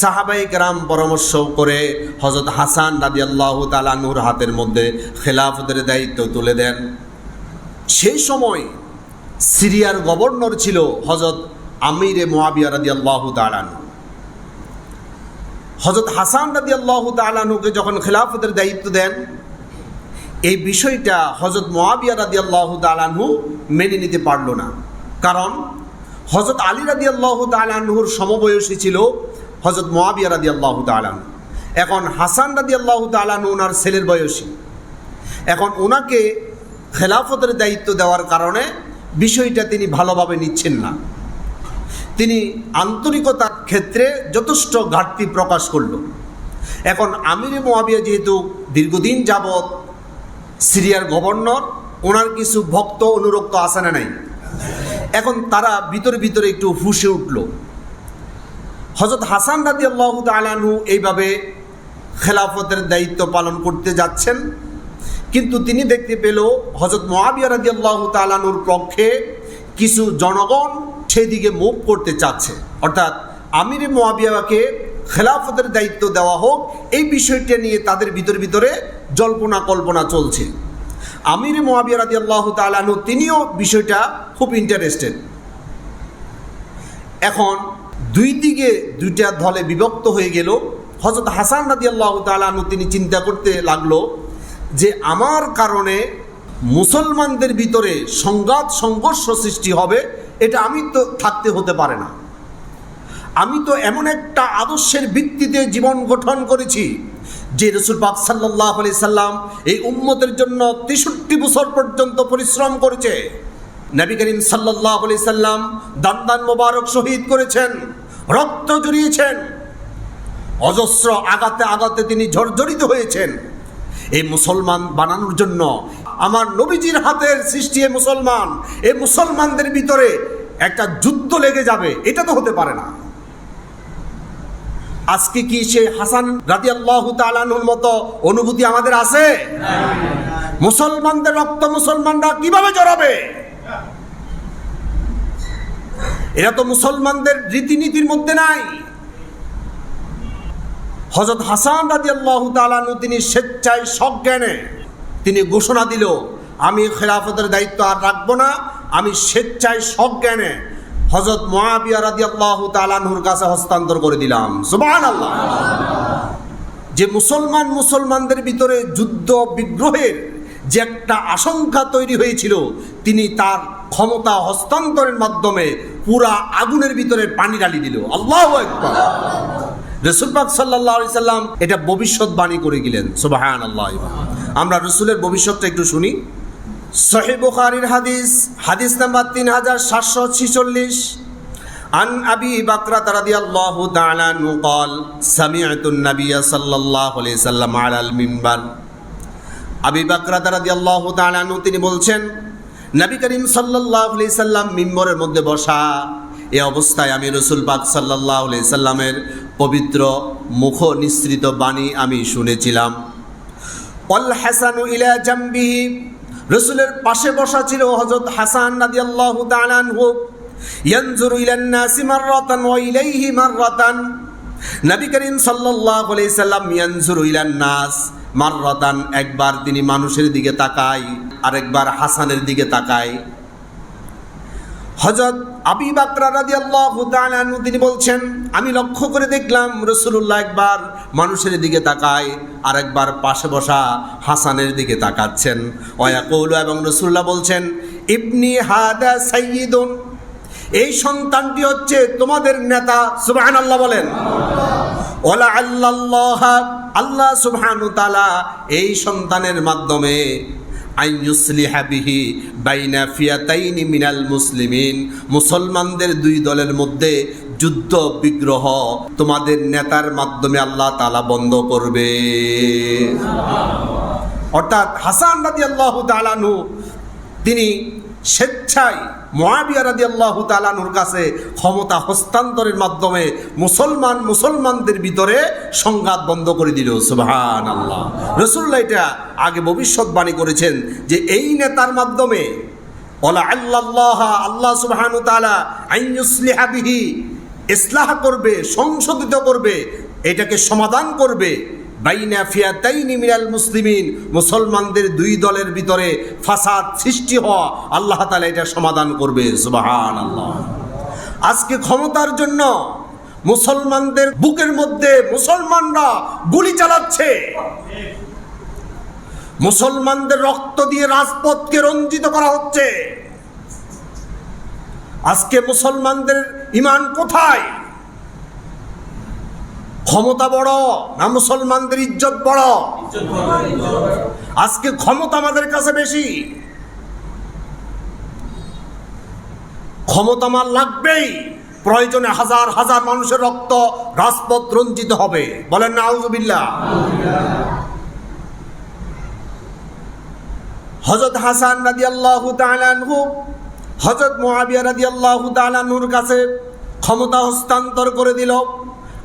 সাহাবাই কেরাম পরামর্শ করে হজরত হাসান রাজি আল্লাহ তালানুর হাতের মধ্যে খেলাফতের দায়িত্ব তুলে দেন। সেই সময় সিরিয়ার গভর্নর ছিল হজরত আমিরে মোয়াবিয়া রাজি আল্লাহ তালানু হজরত হাসান রাজি আল্লাহ তালানুকে যখন খেলাফতের দায়িত্ব দেন, এই বিষয়টা হজরত মোয়াবিয়া রাদি আল্লাহ তালানহু মেনে নিতে পারল না। কারণ হজরত আলী রাদি আল্লাহ তালানহুর সমবয়সী ছিল হজরত মোয়াবিয়া রাদি আল্লাহ তালানহু এখন হাসান রাদি আল্লাহ তালানহু ওনার ছেলের বয়সী। এখন ওনাকে খেলাফতের দায়িত্ব দেওয়ার কারণে বিষয়টা তিনি ভালোভাবে নিচ্ছেন না। তিনি আন্তরিকতার ক্ষেত্রে যথেষ্ট ঘাটতি প্রকাশ করল। এখন আমির মোয়াবিয়া যেহেতু দীর্ঘদিন যাবৎ সিরিয়ার গভর্নর, ওনার কিছু ভক্ত অনুরক্ত আছে না নাই? এখন তারা ভিতরে ভিতরে একটু ফুসে উঠল। হজরত হাসান রাজি আল্লাহ তালানহু এইভাবে খেলাফতের দায়িত্ব পালন করতে যাচ্ছেন। কিন্তু তিনি দেখতে পেল হজরত মহাবিয়া রাজি আল্লাহ তালানুর পক্ষে কিছু জনগণ সেদিকে মুভ করতে চাচ্ছে। অর্থাৎ আমির মহাবিয়াকে খেলাফতের দায়িত্ব দেওয়া হোক, এই বিষয়টা নিয়ে তাদের ভিতরে ভিতরে জল্পনা কল্পনা চলছে। আমির মোয়াবিয়া রাজি আল্লাহ তালানু তিনিও বিষয়টা খুব ইন্টারেস্টেড এখন দুই দিকে দুইটা দলে বিভক্ত হয়ে গেল। হজরত হাসান রাজি আল্লাহ তালানু তিনি চিন্তা করতে লাগল যে আমার কারণে মুসলমানদের ভিতরে সংঘাত, সংঘর্ষ সৃষ্টি হবে, এটা আমি তো থাকতে হতে পারে না। আমি তো এমন একটা আদর্শের ভিত্তিতে জীবন গঠন করেছি যে রসুল পাক সাল্লাহ আলি সাল্লাম এই উম্মতের জন্য তেষট্টি বছর পর্যন্ত পরিশ্রম করেছে। নবী করিম সাল্লাহ আলি সাল্লাম দান দান মোবারক শহীদ করেছেন। রক্ত জড়িয়েছেন। অজস্র আগাতে আগাতে তিনি জর্জরিত হয়েছেন। এই মুসলমান বানানোর জন্য আমার নবীজির হাতের সৃষ্টি এ মুসলমান এই মুসলমানদের ভিতরে একটা যুদ্ধ লেগে যাবে, এটা তো হতে পারে না। আজকে কি সে হাসান রাজি আল্লাহ তালানুর মতো অনুভূতি আমাদের আছে? মুসলমানদের রক্ত মুসলমানরা কীভাবে জড়াবে? এরা তো মুসলমানদের রীতিনীতির মধ্যে নাই। হজরত হাসান রাজি আল্লাহ তালানু তিনি স্বেচ্ছায় সজ্ঞানে তিনি ঘোষণা দিল, আমি খেলাফতের দায়িত্ব আর রাখব না, আমি স্বেচ্ছায় সজ্ঞানে হজরত মহাবিয়া রাদি আল্লাহ তালানহুর কাছে হস্তান্তর করে দিলাম। সুবাহ আল্লাহ যে মুসলমান মুসলমানদের ভিতরে যুদ্ধ বিগ্রহের যে একটা আশঙ্কা তৈরি হয়েছিল, তিনি তার ক্ষমতা হস্তান্তরের মাধ্যমে পুরা আগুনের ভিতরে পানি ডালি দিল আল্লাহ একবার রসুল পাক সাল্লাহ সাল্লাম এটা ভবিষ্যৎবাণী করে গেলেন সুবাহান আল্লাহ আমরা রসুলের ভবিষ্যৎটা একটু শুনি সহি বুখারির হাদিস হাদিস নাম্বার তিন হাজার সাতশো ছিচল্লিশ عن أبي بكرة رضي الله تعالى عنه قال سمعت النبي صلى الله عليه وسلم على المنبر আবি বাকরাত রাদিয়াল্লাহু তাআলা আনহু তিনি বলছেন নবী করিম আলাইহি সাল্লাম মিম্বরের মধ্যে বসা। এই অবস্থায় আমি রসুল পাক আলাইহি সাল্লামের পবিত্র মুখ নিঃসৃত বাণী আমি শুনেছিলাম। অল হাসানু ইলা জাম্বিহি, রসুলের পাশে বসা ছিল হযরত হাসান রাদিয়াল্লাহু তাআলা আনহু। ইয়ানজুরু ইলান নাসি মাররাতান ওয়া ইলাইহি মাররাতান। নবী করিম সাল্লাল্লাহু আলাইহি সাল্লাম ইয়ানজুরু ইলান নাস মাররাতান একবার তিনি মানুষের দিকে তাকায়, আরেকবার হাসানের দিকে তাকায়। হজরত আবি বাকরা রাদি আল্লাহ তিনি বলছেন, আমি লক্ষ্য করে দেখলাম রসুল্লাহ একবার মানুষের দিকে তাকায় আর একবার পাশে বসা হাসানের দিকে তাকাচ্ছেন। অয়া কৌল এবং রসুল্লাহ বলছেন, ইবনি হাদা সাইয়িদুন এই সন্তানটি হচ্ছে তোমাদের নেতা সুবহান আল্লাহ বলেন। ওলা আল্লাহ আল্লাহ সুবহানু তালা এই সন্তানের মাধ্যমে আইয়ুসলিহাবিহি বাইনা ফিয়াতাইনি মিনাল মুসলিমিন। মুসলমানদের দুই দলের মধ্যে যুদ্ধ, বিগ্রহ তোমাদের নেতার মাধ্যমে আল্লাহ তালা বন্ধ করবে। অর্থাৎ হাসান রাজি আল্লাহ তালানু তিনি স্বেচ্ছায় মহাবিয়া রাদি আল্লাহ তালানুর কাছে ক্ষমতা হস্তান্তরের মাধ্যমে মুসলমান মুসলমানদের ভিতরে সংঘাত বন্ধ করে দিল। সুবহান আল্লাহ রসুল্লাহ এটা আগে ভবিষ্যৎবাণী করেছেন যে এই নেতার মাধ্যমে ওলা আল্লাহ আল্লাহ সুবহানু তালা আইনুসলিহাবিহি ইসলাহ করবে, সংশোধিত করবে, এটাকে সমাধান করবে। মুসলিমিন। মুসলমানদের দুই দলের ভিতরে ফাসাদ সৃষ্টি হওয়া আল্লাহ তাআলা এটা সমাধান করবে, সুবহানাল্লাহ। আজকে ক্ষমতার জন্য মুসলমানদের বুকের মধ্যে মুসলমানরা গুলি চালাচ্ছে। মুসলমানদের রক্ত দিয়ে রাজপথকে রঞ্জিত করা হচ্ছে। আজকে মুসলমানদের ইমান কোথায়? ক্ষমতা বড় না মুসলমানদের ইজ্জত বড়? আজকে ক্ষমতা আমাদের কাছে বেশি। ক্ষমতা আমার লাগবেই। প্রয়োজনে হাজার হাজার মানুষের রক্ত রাজপথ রঞ্জিত হবে। বলেন না আউজুবিল্লাহ হজরত হাসান রাজি আল্লাহ তালানহু হজরত মোয়াবিয়া রাজি আল্লাহ তালানহুর কাছে ক্ষমতা হস্তান্তর করে দিল।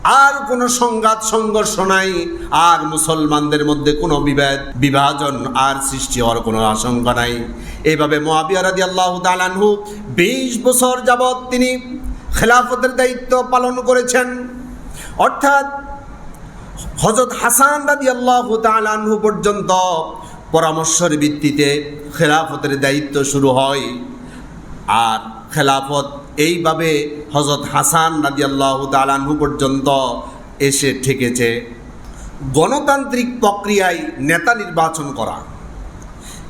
আর কোনো সংঘাত, সংঘর্ষ নাই। আর মুসলমানদের মধ্যে কোনো বিভেদ, বিভাজন আর সৃষ্টি হওয়ার কোনো আশঙ্কা নাই। এইভাবে মোয়াবিয়া রাজি আল্লাহ তালানহু বিশ বছর যাবৎ তিনি খেলাফতের দায়িত্ব পালন করেছেন। অর্থাৎ হজরত হাসান রাজি আল্লাহ তালানহু পর্যন্ত পরামর্শের ভিত্তিতে খেলাফতের দায়িত্ব শুরু হয়। আর খেলাফত এইভাবে হজরত হাসান রাজি আল্লাহ তালানহু পর্যন্ত এসে ঠেকেছে। গণতান্ত্রিক প্রক্রিয়ায় নেতা নির্বাচন করা।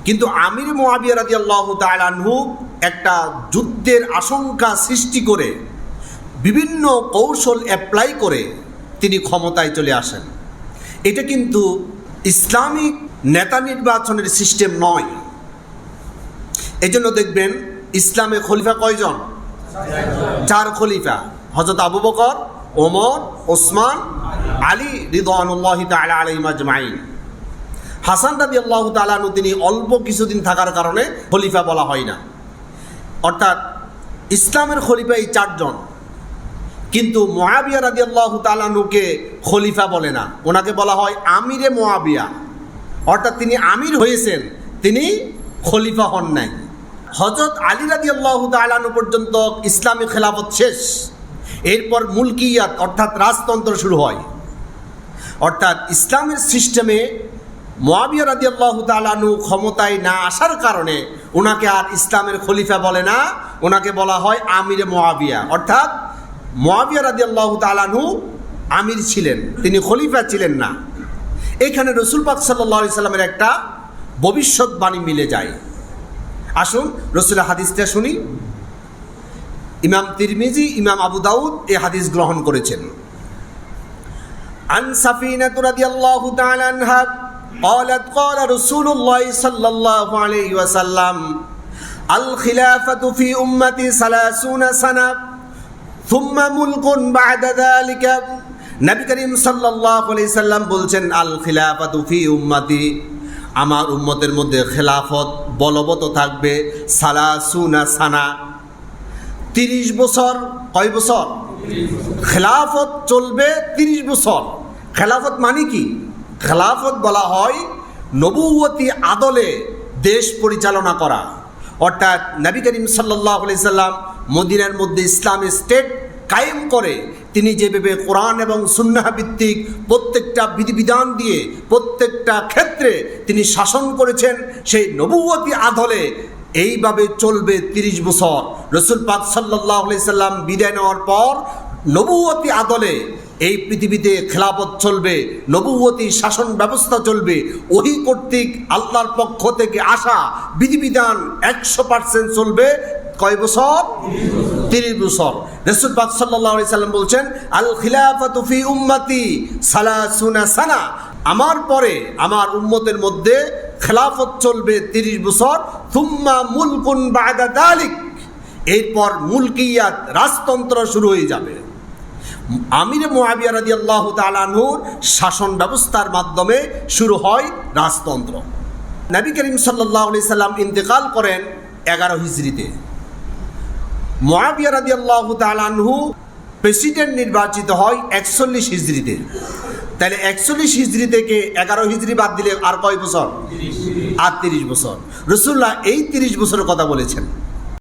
কিন্তু আমির মোয়াবিয়া রাজি আল্লাহ তালানহু একটা যুদ্ধের আশঙ্কা সৃষ্টি করে, বিভিন্ন কৌশল অ্যাপ্লাই করে তিনি ক্ষমতায় চলে আসেন। এটা কিন্তু ইসলামিক নেতা নির্বাচনের সিস্টেম নয়। এজন্য দেখবেন ইসলামে খলিফা কয়জন? চার খলিফা হজরত আবু বকর, ওমর, ওসমান, আলী রিদানুল্লাহ তাআলা আলাইহিম আজমাইন। হাসান রাদি আল্লাহ তালানু তিনি অল্প কিছুদিন থাকার কারণে খলিফা বলা হয় না। অর্থাৎ ইসলামের খলিফা এই চারজন। কিন্তু মোয়াবিয়া রাদি আল্লাহ তালানুকে খলিফা বলে না। ওনাকে বলা হয় আমিরে মহাবিয়া অর্থাৎ তিনি আমির হয়েছেন, তিনি খলিফা হন নাই। হজরত আলী রাদি আল্লাহ তালানু পর্যন্ত ইসলামী খেলাফত শেষ। এরপর মুলকিয়াত, অর্থাৎ রাজতন্ত্র শুরু হয়। অর্থাৎ ইসলামের সিস্টেমে মোয়াবিয়া রাদি আল্লাহ তালানু ক্ষমতায় না আসার কারণে ওনাকে আর ইসলামের খলিফা বলে না ওনাকে বলা হয় আমিরে মোয়াবিয়া অর্থাৎ মোয়াবিয়া রাদি আল্লাহ তালানু আমির ছিলেন, তিনি খলিফা ছিলেন না। এখানে রসুল পাক সাল্লাহ সাল্লামের একটা ভবিষ্যৎবাণী মিলে যায়। আসুন রসুল হাদিসটা শুনি ইমাম তিরমিজি ইমাম আবু দাউদ এই হাদিস গ্রহণ করেছেন عن سفينة رضي الله تعالى عنها قالت قال رسول الله صلى الله عليه وسلم الخلافة في أمتي ثلاثون سنة ثم ملك بعد ذلك নবী করিম সাল্লাল্লাহু আলাইহি সাল্লাম বলছেন আল খিলাফাতু ফি উম্মতি আমার উম্মতের মধ্যে খেলাফত বলবৎ থাকবে সালাসুনা সানা। তিরিশ বছর, কয় বছর? খেলাফত চলবে তিরিশ বছর। খেলাফত মানে কি? খেলাফত বলা হয় নবুয়তি আদলে দেশ পরিচালনা করা। অর্থাৎ নবী করিম সাল্লাহ সাল্লাম মদিনার মধ্যে ইসলামী স্টেট কায়েম করে, তিনি যেভাবে কোরআন এবং সুন্নাহ ভিত্তিক প্রত্যেকটা বিধিবিধান দিয়ে প্রত্যেকটা ক্ষেত্রে তিনি শাসন করেছেন, সেই নবুয়তি আদলে এইভাবে চলবে তিরিশ বছর। রসুল পাক সাল্লাহ সাল্লাম বিদায় নেওয়ার পর নবুয়তি আদলে এই পৃথিবীতে খেলাপথ চলবে নবুয়তি শাসন ব্যবস্থা চলবে। ওহি কর্তৃক আল্লাহর পক্ষ থেকে আসা বিধিবিধান একশো পার্সেন্ট চলবে। কয় বছর? তিরিশ বছর। রসুল পাক সাল্লাহ সাল্লাম বলছেন, আল খিলাফাতু ফি উম্মতি সালাসুনা সানা। আমার পরে আমার উম্মতের মধ্যে খেলাফত চলবে তিরিশ বছর। থুম্মা মুলকুন বায়দা দালিক। এরপর মুলকিয়াত, রাজতন্ত্র শুরু হয়ে যাবে। আমির মোয়াবিয়া রাদি আল্লাহ তালানহুর শাসন ব্যবস্থার মাধ্যমে শুরু হয় রাজতন্ত্র। নবী করিম সাল্লাহ সাল্লাম ইন্তেকাল করেন এগারো হিজড়িতে। মোয়াবিয়া রাজি আল্লাহ তালানহু প্রেসিডেন্ট নির্বাচিত হয় একচল্লিশ হিজড়িতে। তাহলে একচল্লিশ হিজড়ি থেকে এগারো হিজড়ি বাদ দিলে আর কয় বছর? আর তিরিশ বছর। রসুল্লাহ এই তিরিশ বছরের কথা বলেছেন।